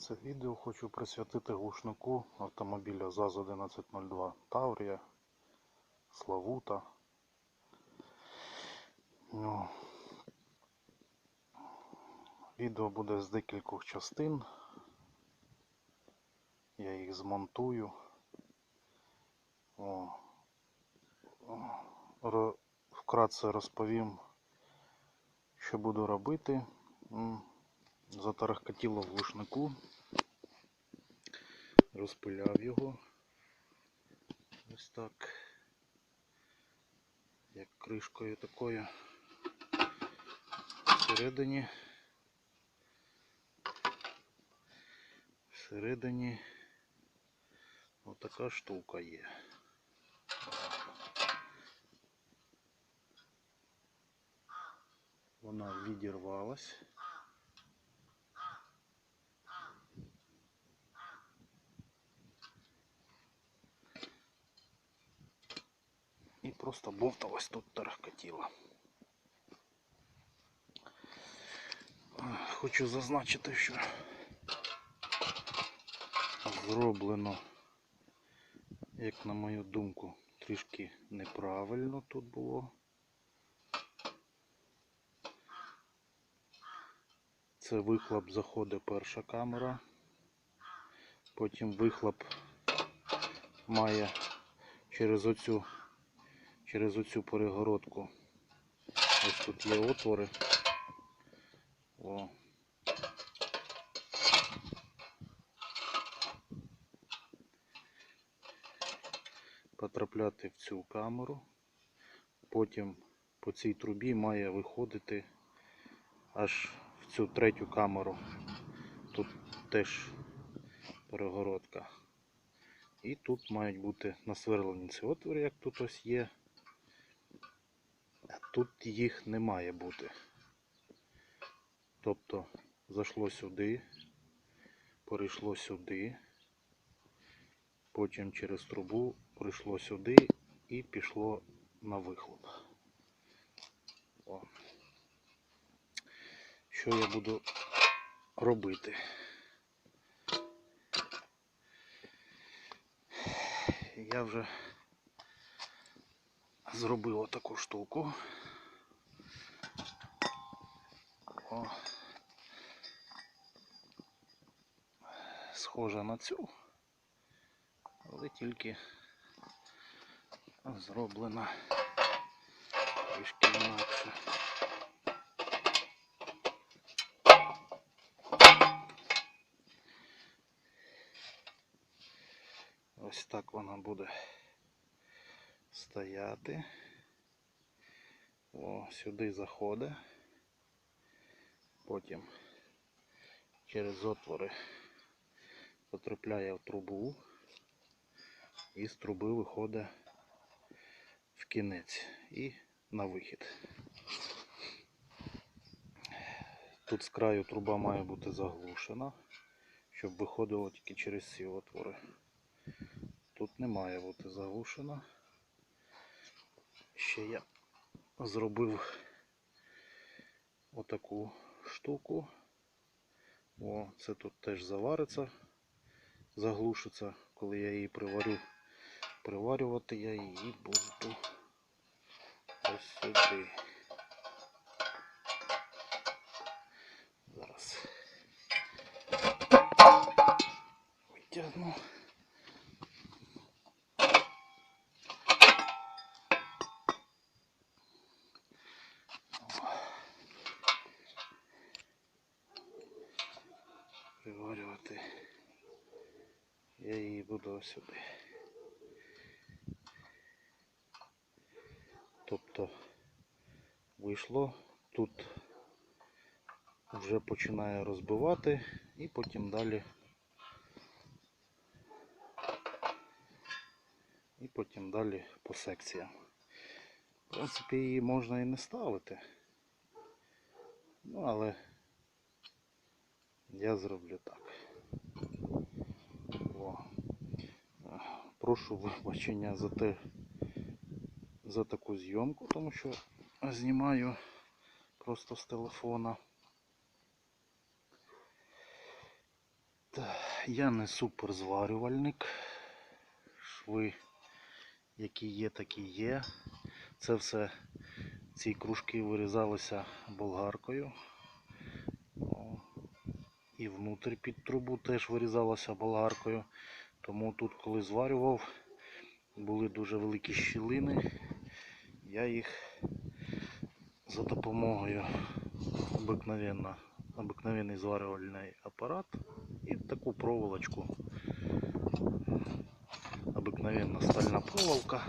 Це відео хочу присвятити глушнику автомобіля ЗАЗ-1102 Таврія, Славута. Ну, відео буде з декількох частин. Я їх змонтую. О, вкратце розповім, що буду робити. Затарахкотіло в глушнику. Розпиляв його. Ось так. Як кришкою такою. Всередині. Всередині отака штука є. Вона відірвалась. І просто бовталась тут тарахкотіла. Хочу зазначити, що зроблено, як на мою думку, трішки неправильно тут було. Це вихлоп заходить перша камера, потім вихлоп має через оцю через оцю перегородку. Ось тут є отвори. О. Потрапляти в цю камеру. Потім по цій трубі має виходити аж в цю третю камеру. Тут теж перегородка. І тут мають бути насверлені ці отвори, як тут ось є. Тут їх не має бути. Тобто зайшло сюди, перейшло сюди, потім через трубу прийшло сюди і пішло на вихлоп. О. Що я буду робити? Я вже зробив таку штуку. О. Схожа на цю, але тільки зроблена трішки інакше. Ось так вона буде стояти. О, сюди заходить. Потім через отвори потрапляє в трубу і з труби виходить в кінець і на вихід. Тут з краю труба має бути заглушена, щоб виходило тільки через ці отвори. Тут не має бути заглушена. Ще я зробив отаку штуку. О, це тут теж завариться, заглушиться, коли я її приварю. Приварювати я її буду ось сюди. Я її буду ось сюди. Тобто вийшло, тут вже починає розбивати і потім далі і потім далі по секціям. В принципі, її можна і не ставити. Ну, але я зроблю так. Прошу вибачення за те, за таку зйомку, тому що знімаю просто з телефона. Та, Я не суперзварювальник. Шви, які є, такі є. Це все, ці кружки вирізалися болгаркою. І внутрі під трубу теж вирізалося болгаркою. Тому тут, коли зварював, були дуже великі щілини. Я їх за допомогою обикновенний зварювальний апарат і таку проволочку. Обикновенна стальна проволока.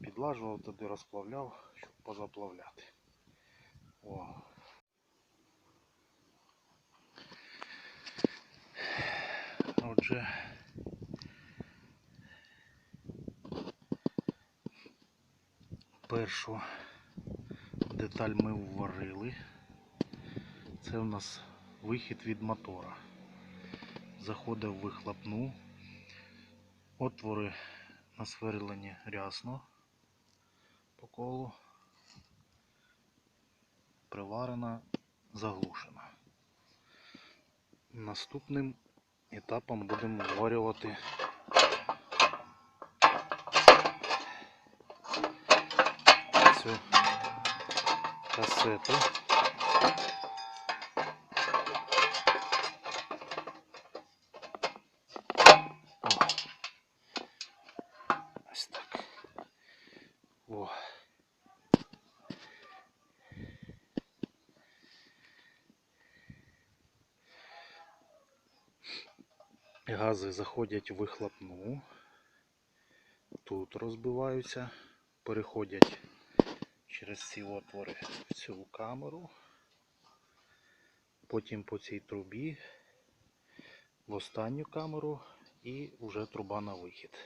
Підлажував туди, розплавляв, щоб позаплавляти. О. Отже, першу деталь ми вварили. Це в нас вихід від мотора. Заходив в вихлопну. Отвори насверлені рясно по колу. Приварена, заглушена. Наступним етапом будемо вварювати цю касету. Гази заходять в вихлопну. Тут розбиваються, переходять через ці отвори в цю камеру. Потім по цій трубі в останню камеру і вже труба на вихід.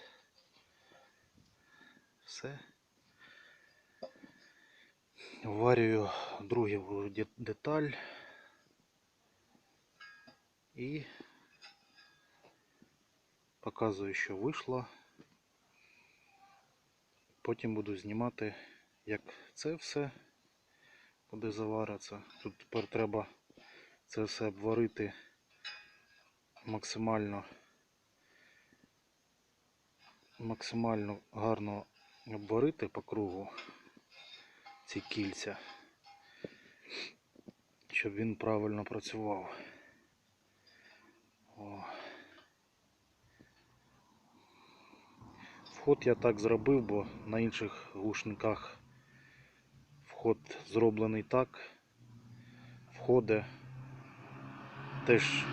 Все. Варюю другу деталь і показую, що вийшло. Потім буду знімати, як це все буде заваритися. Тут тепер треба це все обварити максимально максимально гарно обварити по кругу ці кільця, щоб він правильно працював. О. Вход я так зробив, бо на інших глушниках вход зроблений так. Входи теж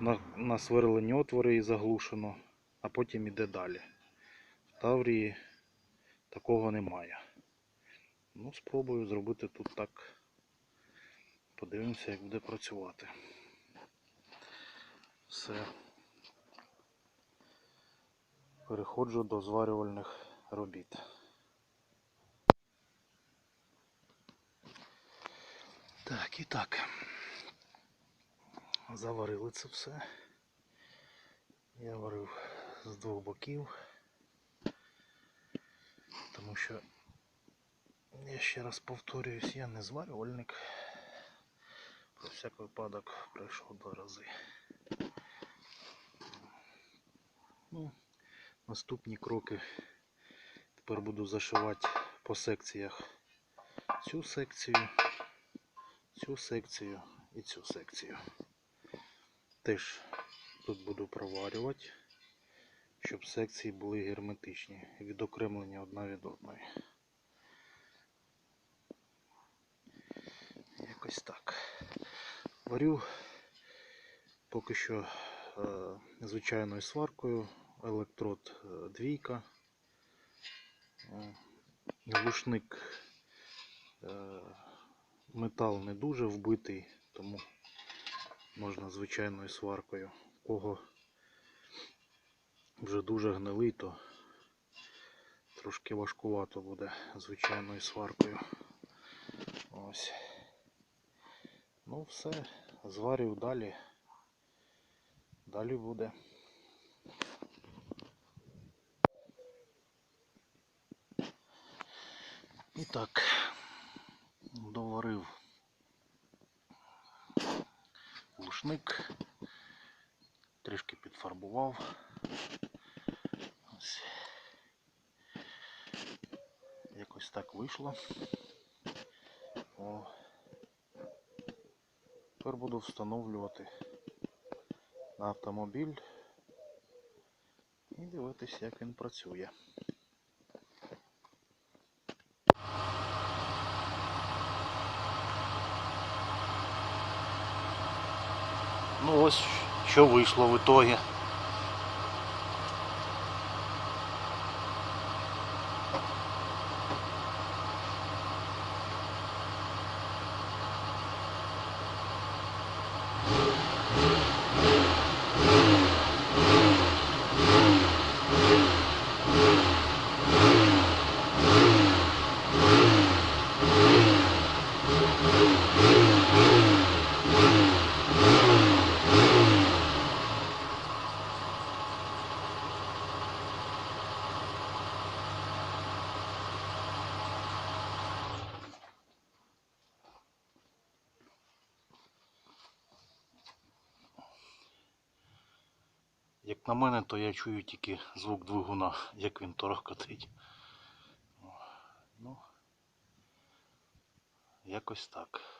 на, на сверлені отвори і заглушено, а потім іде далі. В Таврії такого немає. Ну, спробую зробити тут так. Подивимося, як буде працювати. Все. Переходжу до зварювальних робіт. Так, і так. Заварили це все. Я варив з двох боків. Тому що я ще раз повторююсь, я не зварювальник. Про всяк випадок пройшов два рази. Ну, наступні кроки тепер буду зашивати по секціях цю секцію, цю секцію і цю секцію. Теж тут буду проварювати, щоб секції були герметичні, відокремлені одна від одної. Якось так. Варю поки що е, звичайною сваркою, електрод е, двійка. Е, Глушник е, метал не дуже вбитий, тому можна звичайною сваркою. У Кого вже дуже гнилий, то трошки важкувато буде звичайною сваркою. Ось. Ну все, зварю далі. Далі буде. І так, Ось. Якось так вийшло. О. Тепер буду встановлювати на автомобіль і дивитися, як він працює. Ну ось що вийшло в ітогі. Як на мене, то я чую тільки звук двигуна, як він торохкотить. Ну, якось так.